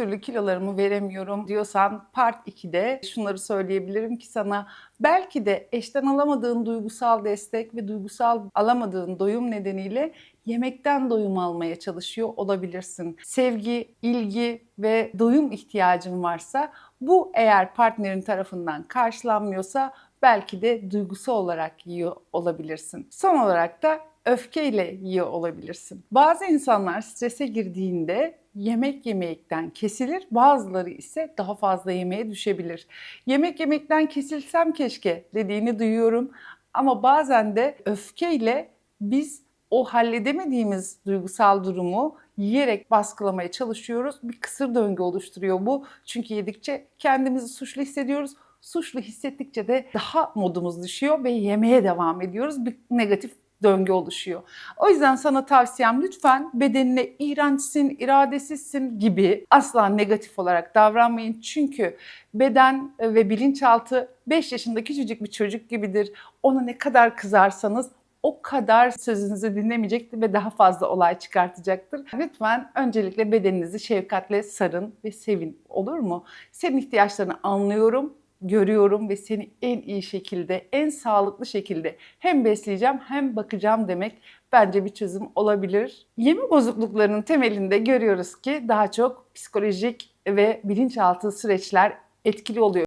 türlü kilolarımı veremiyorum diyorsan part 2'de şunları söyleyebilirim ki sana belki de eşten alamadığın duygusal destek ve duygusal alamadığın doyum nedeniyle yemekten doyum almaya çalışıyor olabilirsin. Sevgi, ilgi ve doyum ihtiyacın varsa bu eğer partnerin tarafından karşılanmıyorsa belki de duygusal olarak yiyor olabilirsin. Son olarak da öfkeyle yiyor olabilirsin. Bazı insanlar strese girdiğinde yemek yemekten kesilir, bazıları ise daha fazla yemeğe düşebilir. Yemek yemekten kesilsem keşke dediğini duyuyorum ama bazen de öfkeyle biz o halledemediğimiz duygusal durumu yiyerek baskılamaya çalışıyoruz. Bir kısır döngü oluşturuyor bu. Çünkü yedikçe kendimizi suçlu hissediyoruz. Suçlu hissettikçe de daha modumuz düşüyor ve yemeye devam ediyoruz. Bir negatif döngü oluşuyor. O yüzden sana tavsiyem lütfen bedenine iğrençsin, iradesizsin gibi asla negatif olarak davranmayın. Çünkü beden ve bilinçaltı 5 yaşında küçücük bir çocuk gibidir. Ona ne kadar kızarsanız o kadar sözünüzü dinlemeyecektir ve daha fazla olay çıkartacaktır. Lütfen öncelikle bedeninizi şefkatle sarın ve sevin olur mu? Senin ihtiyaçlarını anlıyorum görüyorum ve seni en iyi şekilde, en sağlıklı şekilde hem besleyeceğim hem bakacağım demek bence bir çözüm olabilir. Yeme bozukluklarının temelinde görüyoruz ki daha çok psikolojik ve bilinçaltı süreçler etkili oluyor.